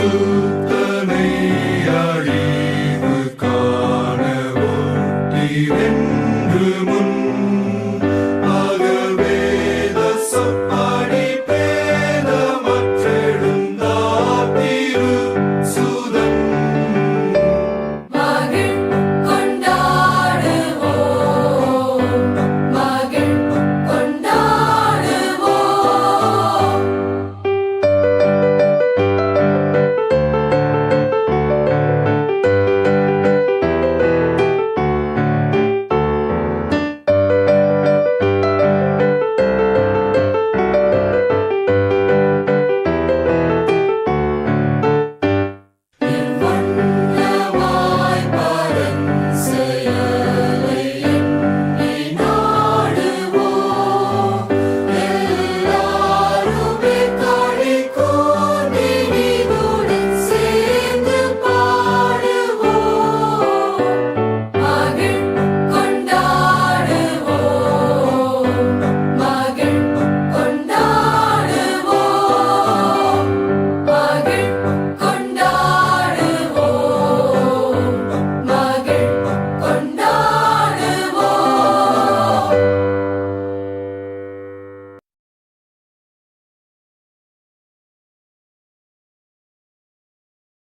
பரிசுத்தனை அறிவு காண ஒன்றி முன்